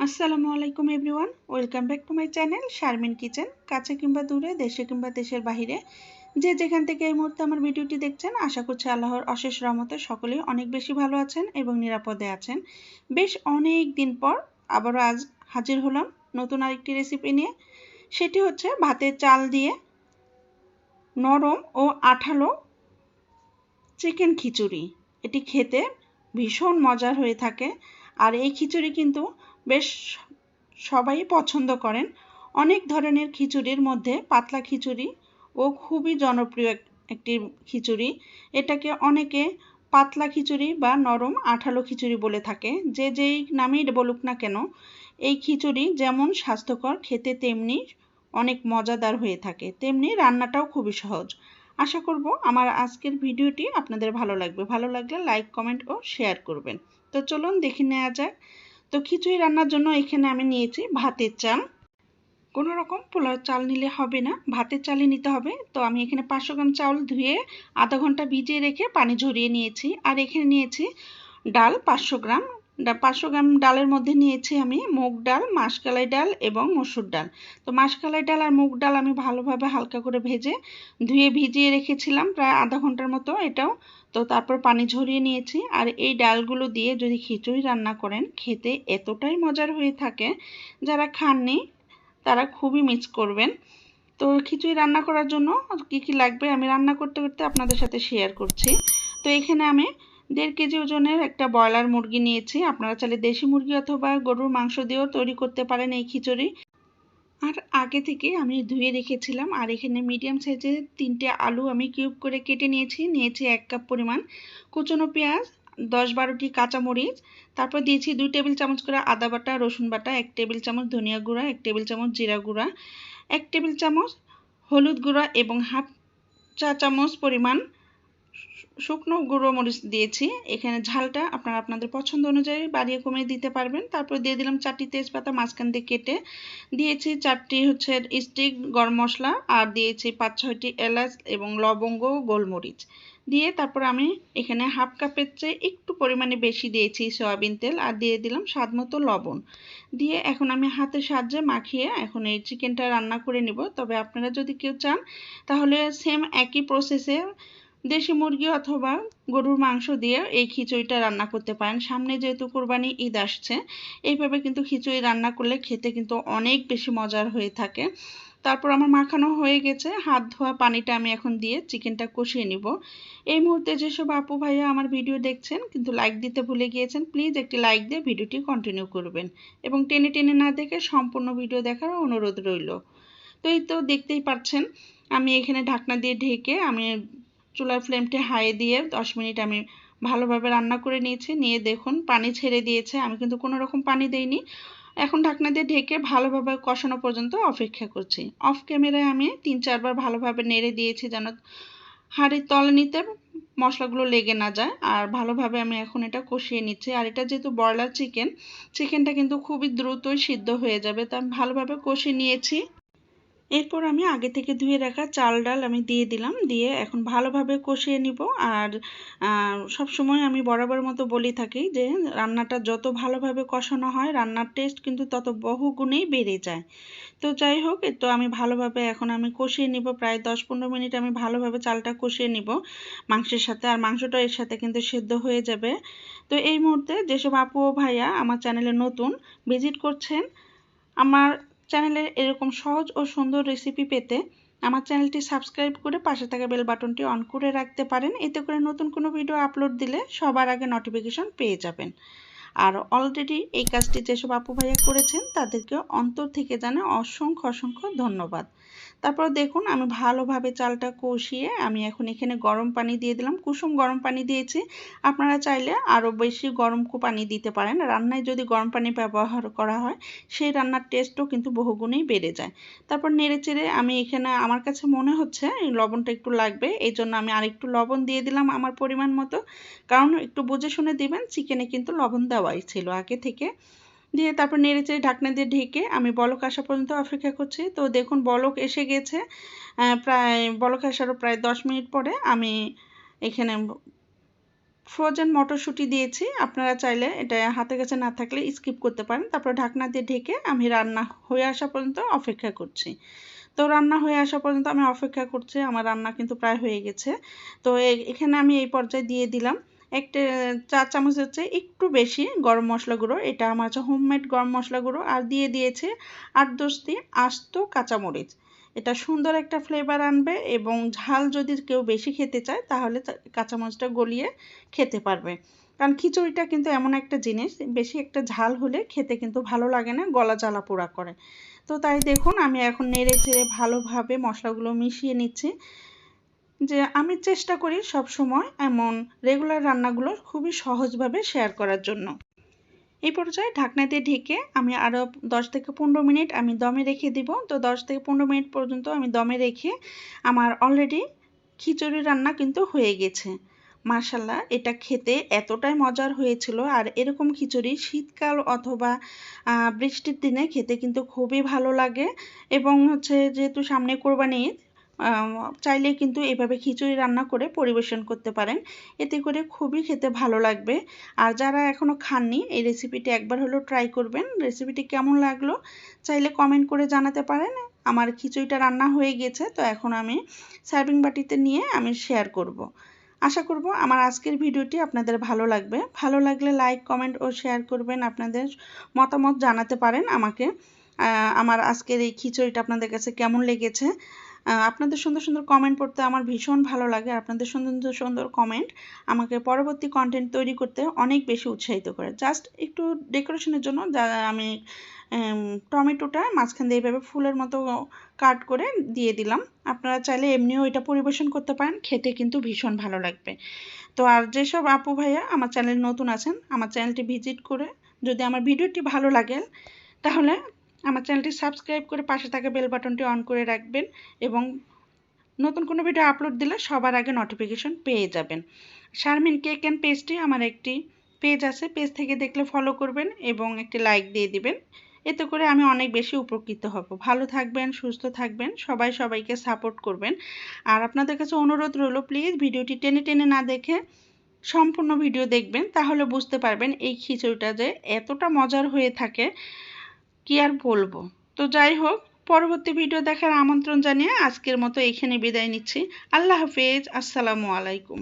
আসসালামু আলাইকুম everyone. Welcome back to my channel Sharmin kitchen. কাছে কিংবা দূরে, দেশে কিংবা দেশের বাহিরে, যে যেখান থেকে এই মুহূর্তে আমার ভিডিওটি দেখছেন, আশা করছি আল্লাহর অশেষ রহমতে সকলেই অনেক বেশি ভালো আছেন এবং নিরাপদে আছেন। বেশ অনেক দিন পর আবারও আজ হাজির হলাম নতুন আরেকটি রেসিপি নিয়ে। সেটি হচ্ছে ভাতের চাল দিয়ে নরম ও আঠালো চিকেন খিচুড়ি। এটি খেতে ভীষণ মজার হয়ে থাকে। আর এই খিচুড়ি কিন্তু বেশ সবাই পছন্দ করেন। অনেক ধরনের খিচুড়ির মধ্যে পাতলা খিচুড়ি ও খুবই জনপ্রিয় একটি খিচুড়ি। এটাকে অনেকে পাতলা খিচুড়ি বা নরম আঠালো খিচুড়ি বলে থাকে। যে যেই নামেই বলুক না কেন, এই খিচুড়ি যেমন স্বাস্থ্যকর, খেতে তেমনি অনেক মজাদার হয়ে থাকে। তেমনি রান্নাটাও খুবই সহজ। আশা করব আমার আজকের ভিডিওটি আপনাদের ভালো লাগবে। ভালো লাগলে লাইক কমেন্ট ও শেয়ার করবেন। তো চলুন দেখে নেওয়া যাক। তো খিচুড়ি রান্নার জন্য এখানে আমি নিয়েছি ভাতের চাল। কোনো রকম পোলাও চাল নিলে হবে না। ভাতের চালই নিতে হবে। তো আমি এখানে পাঁচশো গ্রাম চাউল ধুয়ে আধা ঘণ্টা ভিজিয়ে রেখে পানি ঝরিয়ে নিয়েছি। আর এখানে নিয়েছি ডাল পাঁচশো গ্রাম। পাঁচশো গ্রাম ডালের মধ্যে নিয়েছি আমি মুগ ডাল, মাসকালাই ডাল এবং মসুর ডাল। তো মাসকালাই ডাল আর মুগ ডাল আমি ভালোভাবে হালকা করে ভেজে ধুয়ে ভিজিয়ে রেখেছিলাম প্রায় আধা ঘণ্টার মতো এটাও। তো তারপর পানি ঝরিয়ে নিয়েছি। আর এই ডালগুলো দিয়ে যদি খিচুড়ি রান্না করেন, খেতে এতটাই মজার হয়ে থাকে। যারা খাননি, তারা খুবই মিস করবেন। তো খিচুড়ি রান্না করার জন্য কি কি লাগবে আমি রান্না করতে করতে আপনাদের সাথে শেয়ার করছি। তো এখানে আমি দেড় কেজি ওজনের একটা ব্রয়লার মুরগি নিয়েছি। আপনারা চাইলে দেশি মুরগি অথবা গরুর মাংস দিয়েও তৈরি করতে পারেন এই খিচুড়ি। আর আগে থেকে আমি ধুয়ে রেখেছিলাম, আর এখানে মিডিয়াম সাইজের তিনটে আলু আমি কিউব করে কেটে নিয়েছি। নিয়েছি এক কাপ পরিমাণ কুচনো পেঁয়াজ, দশ বারোটি কাঁচামরিচ, তারপর দিয়েছি দুই টেবিল চামচ করে আদা বাটা, রসুন বাটা, এক টেবিল চামচ ধনিয়া গুঁড়া, এক টেবিল চামচ জিরা গুঁড়া, এক টেবিল চামচ হলুদ গুঁড়া এবং হাফ চা চামচ পরিমাণ শুকনো গুঁড়ো মরিচ দিয়েছি। এখানে ঝালটা আপনারা আপনাদের পছন্দ অনুযায়ী বাড়িয়ে কমিয়ে দিতে পারবেন। তারপর দিয়ে দিলাম চারটি তেজপাতা মাঝখান দিয়ে কেটে। দিয়েছি চারটি হচ্ছে স্টিক গরম মশলা আর দিয়েছি পাঁচ ছয়টি এলাচ এবং লবঙ্গ গোলমরিচ। দিয়ে তারপর আমি এখানে হাফ কাপের চেয়ে একটু পরিমাণে বেশি দিয়েছি সয়াবিন তেল আর দিয়ে দিলাম স্বাদ মতো লবণ। দিয়ে এখন আমি হাতের সাহায্যে মাখিয়ে এখন এই চিকেনটা রান্না করে নিব। তবে আপনারা যদি কেউ চান তাহলে সেম একই প্রসেসে দেশি মুরগি অথবা গরুর মাংস দিয়ে এই খিচুড়িটা রান্না করতে পারেন। সামনে যেহেতু কোরবানি ঈদ আসছে, এইভাবে কিন্তু খিচুড়ি রান্না করলে খেতে কিন্তু অনেক বেশি মজার হয়ে থাকে। তারপর আমার মাখানো হয়ে গেছে, হাত ধোয়া পানিটা আমি এখন দিয়ে চিকেনটা কষিয়ে নিব। এই মুহূর্তে যেসব আপু ভাইয়া আমার ভিডিও দেখছেন, কিন্তু লাইক দিতে ভুলে গিয়েছেন প্লিজ একটি লাইক দিয়ে ভিডিওটি কন্টিনিউ করবেন এবং টেনে টেনে না দেখে সম্পূর্ণ ভিডিও দেখার অনুরোধ রইল। তো এই তো দেখতেই পাচ্ছেন, আমি এখানে ঢাকনা দিয়ে ঢেকে আমি চুলার ফ্লেমটি হাই দিয়ে দশ মিনিট আমি ভালোভাবে রান্না করে নিয়েছি। নিয়ে দেখুন, পানি ছেড়ে দিয়েছে। আমি কিন্তু কোনো রকম পানি দেইনি। এখন ঢাকনা দিয়ে ঢেকে ভালোভাবে কষানো পর্যন্ত অপেক্ষা করছি। অফ ক্যামেরায় আমি তিন চারবার ভালোভাবে নেড়ে দিয়েছি যেন হাঁড়ির তলনিতে মশলাগুলো লেগে না যায়। আর ভালোভাবে আমি এখন এটা কষিয়ে নিচ্ছি। আর এটা যেহেতু ব্রয়লার চিকেন, চিকেনটা কিন্তু খুবই দ্রুতই সিদ্ধ হয়ে যাবে। তা ভালোভাবে কষিয়ে নিয়েছি। এরপর আমি আগে থেকে ধুয়ে রাখা চাল ডাল আমি দিয়ে দিলাম, দিয়ে এখন ভালোভাবে কষিয়ে নিব। আর সব সময় আমি বরাবর মতো বলি থাকি যে, রান্নাটা যত ভালোভাবে কষানো হয়, রান্নার টেস্ট কিন্তু তত বহু গুণেই বেড়ে যায়। তো যাই হোক তো আমি ভালোভাবে এখন আমি কষিয়ে নিব, প্রায় দশ পনেরো মিনিট আমি ভালোভাবে চালটা কষিয়ে নিব। মাংসের সাথে আর মাংসটা এর সাথে কিন্তু সেদ্ধ হয়ে যাবে। তো এই মুহূর্তে যেসব আপু ও ভাইয়া আমার চ্যানেলে নতুন ভিজিট করছেন, আমার চ্যানেলের এরকম সহজ ও সুন্দর রেসিপি পেতে আমার চ্যানেলটি সাবস্ক্রাইব করে পাশে থাকা বেল বাটনটি অন করে রাখতে পারেন। এতে করে নতুন কোনো ভিডিও আপলোড দিলে সবার আগে নোটিফিকেশন পেয়ে যাবেন। আর অলরেডি এই কাজটি যেসব আপু ভাইয়া করেছেন, তাদেরকে অন্তর থেকে জানে অসংখ্য অসংখ্য ধন্যবাদ। তারপর দেখুন, আমি ভালোভাবে চালটা কষিয়ে আমি এখন এখানে গরম পানি দিয়ে দিলাম। কুসুম গরম পানি দিয়েছি। আপনারা চাইলে আরও বেশি গরম পানি দিতে পারেন। রান্নায় যদি গরম পানি ব্যবহার করা হয়, সেই রান্নার টেস্টও কিন্তু বহুগুণেই বেড়ে যায়। তারপর নেড়ে চেড়ে আমি এখানে, আমার কাছে মনে হচ্ছে লবণটা একটু লাগবে। এই জন্য আমি আরেকটু লবণ দিয়ে দিলাম আমার পরিমাণ মতো। কারণ একটু বুঝে শুনে দিবেন, চিকেনে কিন্তু লবণ দেওয়াই ছিল আগে থেকে। দিয়ে তারপর নেড়েচেড়ে ঢাকনা দিয়ে ঢেকে আমি বলক আসা পর্যন্ত অপেক্ষা করছি। তো দেখুন, বলক এসে গেছে। প্রায়, বলক আসারও প্রায় দশ মিনিট পরে আমি এখানে ফ্রোজেন মটরশুঁটি দিয়েছি। আপনারা চাইলে এটা হাতের কাছে না থাকলে স্কিপ করতে পারেন। তারপর ঢাকনা দিয়ে ঢেকে আমি রান্না হয়ে আসা পর্যন্ত অপেক্ষা করছি। তো রান্না হয়ে আসা পর্যন্ত আমি অপেক্ষা করছি। আমার রান্না কিন্তু প্রায় হয়ে গেছে। তো এখানে আমি এই পর্যায়ে দিয়ে দিলাম। একটা চা চামচ হচ্ছে একটু বেশি গরম মশলা গুঁড়ো, এটা আমার হচ্ছে হোমমেড গরম মশলা গুঁড়ো, আর দিয়ে দিয়েছে আট দশটি আস্ত কাঁচামরিচ। এটা সুন্দর একটা ফ্লেভার আনবে এবং ঝাল যদি কেউ বেশি খেতে চায়, তাহলে কাঁচামরিচটা গলিয়ে খেতে পারবে। কারণ খিচুড়িটা কিন্তু এমন একটা জিনিস, বেশি একটা ঝাল হলে খেতে কিন্তু ভালো লাগে না, গলা জ্বালা পোড়া করে। তো তাই দেখুন, আমি এখন নেড়ে চেড়ে ভালোভাবে মশলাগুলো মিশিয়ে নিচ্ছি। যে আমি চেষ্টা করি সব সময় এমন রেগুলার রান্নাগুলো খুবই সহজভাবে শেয়ার করার জন্য। এই পর্যায়ে ঢাকনা দিয়ে ঢেকে আমি আরও দশ থেকে পনেরো মিনিট আমি দমে রেখে দিব। তো দশ থেকে পনেরো মিনিট পর্যন্ত আমি দমে রেখে আমার অলরেডি খিচুড়ি রান্না কিন্তু হয়ে গেছে। মার্শাল্লাহ এটা খেতে এতটাই মজার হয়েছিল। আর এরকম খিচুড়ি শীতকাল অথবা বৃষ্টির দিনে খেতে কিন্তু খুবই ভালো লাগে। এবং হচ্ছে যেহেতু সামনে কোরবানি ঈদ চাইলে কিন্তু এভাবে খিচুড়ি রান্না করে পরিবেশন করতে পারেন। এতে করে খুবই খেতে ভালো লাগবে। আর যারা এখনও খাননি, এই রেসিপিটি একবার হলেও ট্রাই করবেন। রেসিপিটি কেমন লাগল, চাইলে কমেন্ট করে জানাতে পারেন। আমার খিচুড়িটা রান্না হয়ে গেছে, তো এখন আমি সার্ভিং বাটিতে নিয়ে আমি শেয়ার করব। আশা করব আমার আজকের ভিডিওটি আপনাদের ভালো লাগবে। ভালো লাগলে লাইক কমেন্ট ও শেয়ার করবেন। আপনাদের মতামত জানাতে পারেন আমাকে। আমার আজকের এই খিচুড়িটা আপনাদের কাছে কেমন লেগেছে? আপনাদের সুন্দর সুন্দর কমেন্ট পড়তে আমার ভীষণ ভালো লাগে। আপনাদের সুন্দর সুন্দর কমেন্ট আমাকে পরবর্তী কন্টেন্ট তৈরি করতে অনেক বেশি উৎসাহিত করে। জাস্ট একটু ডেকোরেশনের জন্য যা আমি টমেটোটা মাঝখান দিয়ে এইভাবে ফুলের মতো কাট করে দিয়ে দিলাম। আপনারা চাইলে এমনিও এটা পরিবেশন করতে পারেন, খেতে কিন্তু ভীষণ ভালো লাগবে। তো আর যেসব আপু ভাইয়া আমার চ্যানেল নতুন আছেন, আমার চ্যানেলটি ভিজিট করে যদি আমার ভিডিওটি ভালো লাগে, তাহলে আমার চ্যানেলটি সাবস্ক্রাইব করে পাশে থাকা বেল বাটনটি অন করে রাখবেন এবং নতুন কোনো ভিডিও আপলোড দিলে সবার আগে নোটিফিকেশন পেয়ে যাবেন। শারমিন কেক অ্যান্ড পেজটি আমার একটি পেজ আছে পেজ থেকে দেখলে ফলো করবেন এবং একটি লাইক দিয়ে দিবেন। এতে করে আমি অনেক বেশি উপকৃত হব। ভালো থাকবেন, সুস্থ থাকবেন, সবাই সবাইকে সাপোর্ট করবেন। আর আপনাদের কাছে অনুরোধ রইল প্লিজ ভিডিওটি টেনে টেনে না দেখে সম্পূর্ণ ভিডিও দেখবেন, তাহলে বুঝতে পারবেন এই খিচুড়িটা যে এতটা মজার হয়ে থাকে। কি আর বলব? তো যাই হোক, পরবর্তী ভিডিও দেখার আমন্ত্রণ জানিয়ে আজকের মতো এখানে বিদায় নিচ্ছি। আল্লাহ হাফেজ, আসসালামু আলাইকুম।